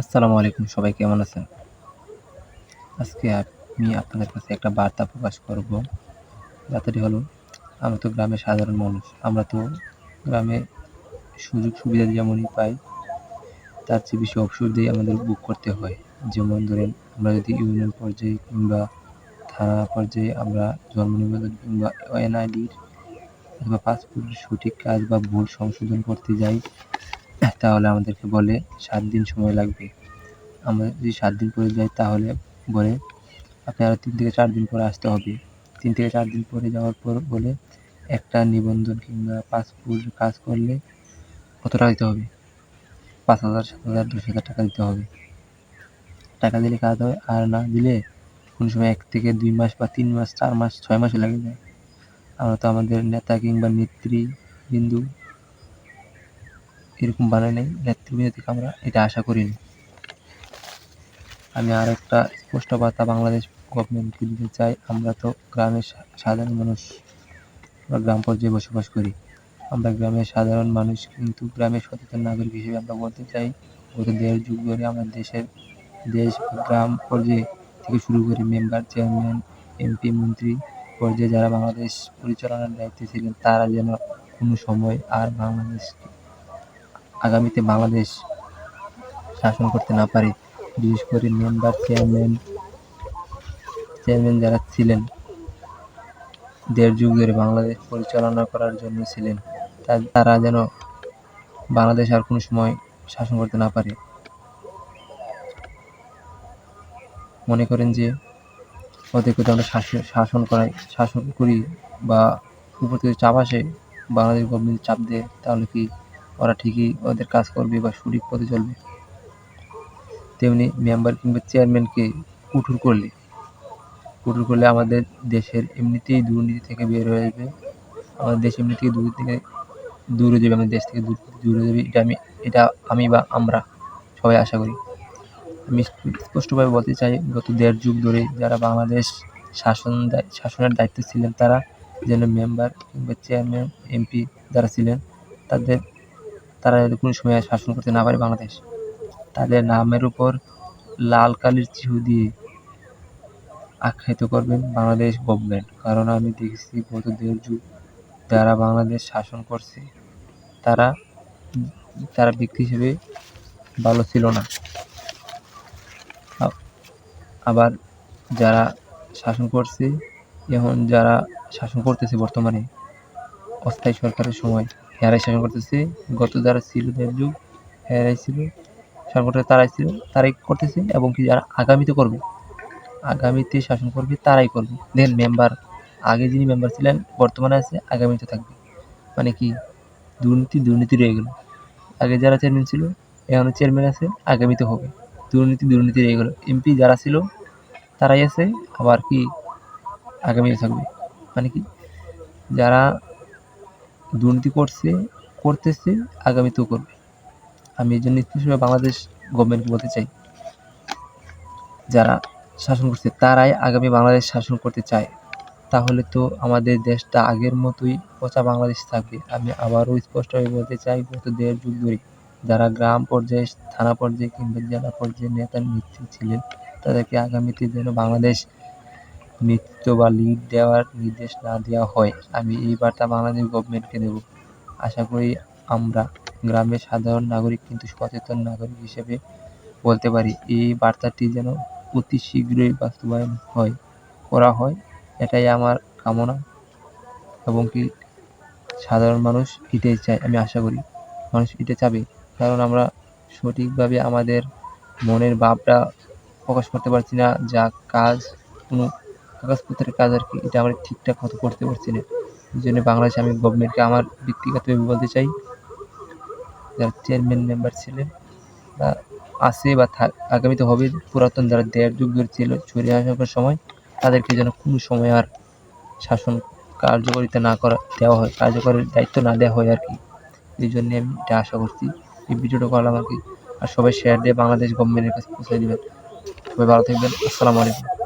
আসসালামু আলাইকুম সবাই কেমন আছেন? আজকে আমি আপনাদের কাছে একটা বার্তা প্রকাশ করব। বার্তাটি হলো, আমরা তো গ্রামের সাধারণ মানুষ, আমরা তো গ্রামে সুযোগ সুবিধা যেমনই পাই, তার চেয়ে বেশি অসুবিধাই আমাদের বুক করতে হয়। যেমন ধরেন, আমরা যদি ইউনিয়ন পর্যায়ে কিংবা থানা পর্যায়ে আমরা জন্ম নিবন্ধন কিংবা এনআইডির অথবা পাসপোর্টের সঠিক কাজ বা ভুল সংশোধন করতে যাই তাহলে আমাদেরকে বলে সাত দিন সময় লাগবে। আমরা যদি সাত দিন পরে যাই তাহলে বলে আপনি আরও তিন থেকে চার দিন পরে আসতে হবে। তিন থেকে চার দিন পরে যাওয়ার পর বলে একটা নিবন্ধন কিংবা পাসপোর্ট কাজ করলে কত টাকা দিতে হবে? পাঁচ হাজার, সাত হাজার, দশ হাজার টাকা দিতে হবে। টাকা দিলে কাজ হবে আর না দিলে কোনো সময় এক থেকে দুই মাস বা তিন মাস, চার মাস, ছয় মাসও লেগে যায়। আমরা তো আমাদের নেতা কিংবা নেত্রী এরকম বানাই নাই। নেতৃবৃন্দ থেকে আমরা এটা আশা করিনি। আমি আর একটা স্পষ্ট বার্তা বাংলাদেশ গভর্নমেন্টকে দিতে চাই। আমরা তো গ্রামের সাধারণ মানুষ, আমরা গ্রাম পর্যায়ে বসবাস করি। আমরা গ্রামের সাধারণ মানুষ, কিন্তু গ্রামের সচেতন নাগরিক হিসেবে আমরা বলতে চাই, গত দেড় যুগ ধরে আমরা দেশের দেশ গ্রাম পর্যায়ে থেকে শুরু করে মেম্বার চেয়ারম্যান এমপি মন্ত্রী পর্যায়ে যারা বাংলাদেশ পরিচালনার দায়িত্বে ছিলেন, তারা যেন কোনো সময় আর বাংলাদেশ আগামীতে বাংলাদেশ শাসন করতে না পারে, বিশেষ করে মেম্বার চেয়ারম্যান চেয়ারম্যান যারা ছিলেন, দেড় যুগ ধরে বাংলাদেশ পরিচালনা করার জন্য ছিলেন তারা যেন বাংলাদেশ আর কোনো সময় শাসন করতে না পারে। মনে করেন যে ওদেরকে যদি আমরা শাসন শাসন করাই শাসন করি বা উপর থেকে চাপ আসে, বাংলাদেশ গভর্নমেন্ট চাপ দেয়, তাহলে কি ওরা ঠিকই ওদের কাজ করবে বা সঠিক পথে চলবে। তেমনি মেম্বার কিংবা চেয়ারম্যানকে কঠোর করলে কঠোর করলে আমাদের দেশের এমনিতেই দুর্নীতি থেকে বের হয়ে যাবে আমাদের দেশ এমনি থেকে দূর হয়ে যাবে, আমাদের দেশ থেকে দূর দূর যাবে। এটা আমি এটা আমি বা আমরা সবাই আশা করি। আমি স্পষ্টভাবে বলতে চাই, গত দেড় যুগ ধরে যারা বাংলাদেশ শাসন শাসনের দায়িত্বে ছিলেন, তারা যেন মেম্বার কিংবা চেয়ারম্যান এমপি যারা ছিলেন, তাদের তারা যদি কোনো সময় শাসন করতে না পারে বাংলাদেশ তাদের নামের উপর লাল কালির চিহ্ন দিয়ে আখ্যায়িত করবেন বাংলাদেশ গভর্নমেন্ট কারণ আমি দেখেছি গত দেড় যুগ যারা বাংলাদেশ শাসন করছে, তারা তারা ব্যক্তি হিসেবে ভালো ছিল না। আবার যারা শাসন করছে, এখন যারা শাসন করতেছে বর্তমানে, অস্থায়ী সরকারের সময় হেরাই শাসন করতেছে। গত যারা ছিল যুগ হেরাই ছিল শাসন করতে তারাই ছিল তারাই করতেছে এবং কি যারা আগামীতে করবে, আগামীতে শাসন করবে, তারাই করবে। দেখেন মেম্বার আগে যিনি মেম্বার ছিলেন, বর্তমানে আছে, আগামীতে থাকবে। মানে কি, দুর্নীতি দুর্নীতি রয়ে গেল। আগে যারা চেয়ারম্যান ছিল এখনও চেয়ারম্যান আছে, আগামীতে হবে। দুর্নীতি দুর্নীতি রয়ে গেল। এমপি যারা ছিল, তারাই আছে, আবার কি, আগামীতে থাকবে। মানে কি, যারা দুর্নীতি করছে, করতেছে, আগামীতেও করবে। আমি এই জন্য স্পেশালি বাংলাদেশ গভর্নমেন্টকে বলতে চাই, যারা শাসন করছে, তারাই আগামী বাংলাদেশ শাসন করতে চায়। তাহলে তো আমাদের দেশটা আগের মতোই পচা বাংলাদেশ থাকবে। আমি আবারও স্পষ্টভাবে বলতে চাই, গত দেড় যুগ ধরে যারা গ্রাম পর্যায়ে, থানা পর্যায়ে কিংবা জেলা পর্যায়ে নেতা নেত্রী ছিলেন, তাদেরকে আগামীতে যেন বাংলাদেশ নেতৃত্ব বা লিড দেওয়ার নির্দেশ না দেওয়া হয়, আমি এই বার্তা বাংলাদেশ গভর্নমেন্টকে দেব। আশা করি আমরা গ্রামের সাধারণ নাগরিক কিন্তু সচেতন নাগরিক হিসেবে বলতে পারি, এই বার্তাটি যেন অতি শীঘ্রই বাস্তবায়ন হয়, করা হয়, এটাই আমার কামনা এবং কি সাধারণ মানুষ এটাই চায়, আমি আশা করি। মানুষ এটা চাবে, কারণ আমরা সঠিকভাবে আমাদের মনের ভাবটা প্রকাশ করতে পারছি না, যা কাজ কোনো কাগজপত্রের কাজ আর কি, এটা আমরা ঠিকঠাক মতো করতে পারছি না। এই জন্য বাংলাদেশে আমি গভর্নমেন্টকে আমার ব্যক্তিগতভাবে বলতে চাই, যারা চেয়ারম্যান মেম্বার ছিলেন বা আছে বা থাক- আগামীতে হবে, পুরাতন যারা দেড় যুগ ধরে ছিল ছড়িয়ে আসার সময়, তাদেরকে যেন কোনো সময় আর শাসন কার্যকরিতা না করা, দেওয়া হয়, কার্যকরের দায়িত্ব না দেওয়া হয় আর কি। এই জন্য আমি এটা আশা করছি। এই ভিডিওটা করলাম আর কি আর সবাই শেয়ার দিয়ে বাংলাদেশ গভর্নমেন্টের কাছে পৌঁছে দেবেন। সবাই ভালো থাকবেন। আসসালামু আলাইকুম।